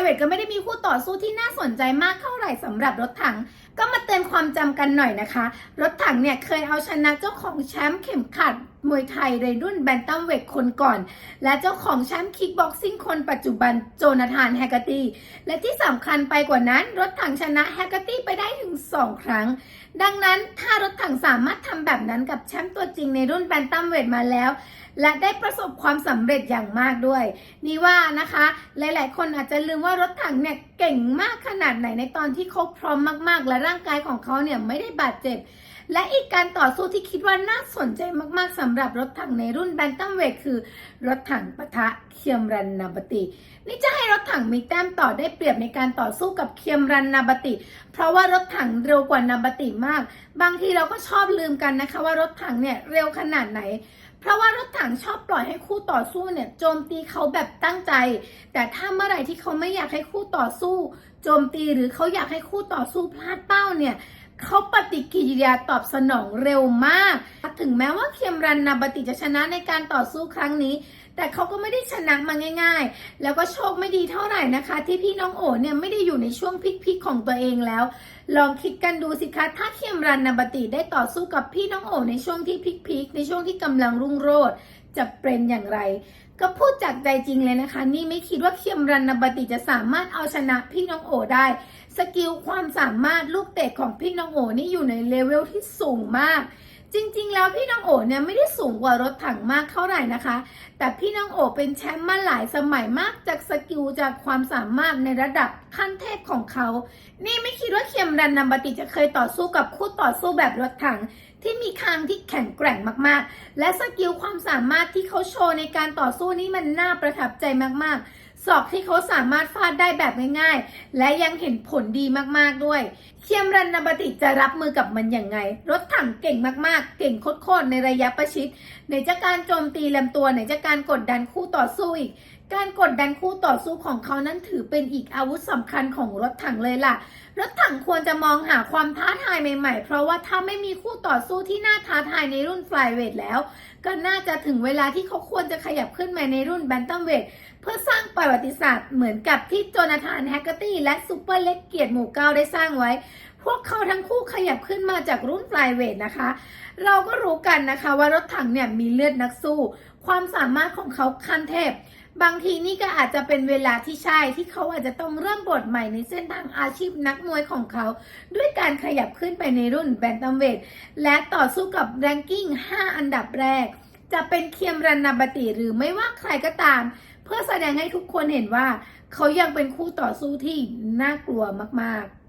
เวทก็ไม่ได้มีคู่ต่อสู้ที่น่าสนใจมากเท่าไหร่สำหรับรถถัง ก็มาเตือนความจำกันหน่อยนะคะ รถถังเนี่ยเคยเอาชนะเจ้าของแชมป์เข็มขัด มวยไทยในรุ่นแบนตัมเวทคนก่อน และเจ้าของแชมป์คิกบ็อกซิ่งคนปัจจุบันโจนาธานแฮกเกอร์ตี้ และที่สำคัญไปกว่านั้น รถถังชนะแฮกเกอร์ตี้ไปได้ถึง 2 ครั้ง ดังนั้นถ้ารถถังสามารถทำแบบนั้นกับแชมป์ตัวจริงในรุ่นแบนตัมเวทมาแล้ว และได้ประสบความสำเร็จอย่างมากด้วย นี่ว่านะคะ หลาย ๆ คนอาจจะลืมว่ารถถังเนี่ยเก่งมากขนาดไหนในตอนที่เขาพร้อมมาก ๆ และร่างกายของเขาเนี่ยไม่ได้บาดเจ็บ และอีกการต่อสู้ที่คิดว่าน่าสนใจมากๆสำหรับรถถังในรุ่นแบนตัมเวทคือ รถถังปะทะเคียมรันนาบติ นี่จะให้รถถังมีแต้มต่อได้เปรียบในการต่อสู้กับเคียมรันนาบติ เพราะว่ารถถังเร็วกว่านาบติมาก บางทีเราก็ชอบลืมกันนะคะ ว่ารถถังเนี่ยเร็วขนาดไหนเพราะว่ารถถังชอบปล่อยให้คู่ต่อสู้เนี่ยโจมตีเขาแบบตั้งใจ แต่ถ้าเมื่อไหร่ที่เขาไม่อยากให้คู่ต่อสู้ โจมตีหรือเขาอยากให้คู่ต่อสู้พลาดเป้าเนี่ย เขาปฏิกิริยาตอบสนองเร็วมาก ถึงแม้ว่าเคียมรันนาบติจะชนะในการต่อสู้ครั้งนี้ แต่เขาก็ไม่ได้ชนะมาง่าย ๆ แล้วก็โชคไม่ดีเท่าไหร่นะคะ ที่พี่น้องโอ๋เนี่ยไม่ได้อยู่ในช่วงพิกๆของตัวเองแล้ว ลองคิดกันดูสิคะถ้าเคียมรันนาบติได้ต่อสู้กับพี่น้องโอ๋ในช่วงที่พิกๆในช่วงที่กำลังรุ่งโรจน์จะเป็นอย่างไร ก็พูดจากใจจริงเลยนะคะ นี่ไม่คิดว่าเคียมรันนาบติจะสามารถเอาชนะพี่น้องโอ๋ได้ สกิลความสามารถลูกเตะของพี่น้องโอนี่อยู่ในเลเวลที่สูงมาก จริงๆ แล้วพี่น้องโอเนี่ยไม่ได้สูงกว่ารถถังมากเท่าไหร่นะคะ แต่พี่น้องโอเป็นแชมป์มาหลายสมัยมากจากสกิลจากความสามารถในระดับขั้นเทพของเขา นี่ไม่คิดว่าเคียมรันนัมบติจะเคยต่อสู้กับคู่ต่อสู้แบบรถถังที่มีคางที่แข็งแกร่งมากๆ และสกิลความสามารถที่เขาโชว์ในการต่อสู้นี่มันน่าประทับใจมากๆ ศอกที่เขาสามารถฟาดได้แบบง่ายๆ และยังเห็นผลดีมากๆด้วย เคียมรันนัมบติจะรับมือกับมันอย่างไง รถถังเก่งมากๆ เก่งโคตรๆในระยะประชิดไหนจะการโจมตีลำตัวไหนจะการกดดันคู่ต่อสู้อีก การกดดันคู่ต่อสู้ของเขานั้นถือเป็นอีกอาวุธสำคัญของรถถังเลยล่ะ รถถังควรจะมองหาความท้าทายใหม่ๆ เพราะว่าถ้าไม่มีคู่ต่อสู้ที่น่าท้าทายในรุ่นฟลายเวทแล้ว ก็น่าจะถึงเวลาที่เขาควรจะขยับขึ้นมาในรุ่นแบนตัมเวทเพื่อสร้างประวัติศาสตร์เหมือนกับที่โจนาธานแฮกเกอร์ตี้และซูเปอร์เล็กเกียรติหมู่เก้าได้สร้างไว้ พวกเขาทั้งคู่ขยับขึ้นมาจากรุ่นฟลายเวทนะคะ เราก็รู้กันนะคะว่ารถถังเนี่ยมีเลือดนักสู้ ความสามารถของเขาขั้นเทพ บางทีนี่ก็อาจจะเป็นเวลาที่ใช่ที่เขาอาจจะต้องเริ่มบทใหม่ในเส้นทางอาชีพนักมวยของเขา ด้วยการขยับขึ้นไปในรุ่นแบนตัมเวทและต่อสู้กับแรงกิ้ง 5 อันดับแรก จะเป็นเคียมรันนาบติหรือไม่ว่าใครก็ตาม เพื่อแสดงให้ทุกคนเห็นว่า เขายังเป็นคู่ต่อสู้ที่น่ากลัวมากๆ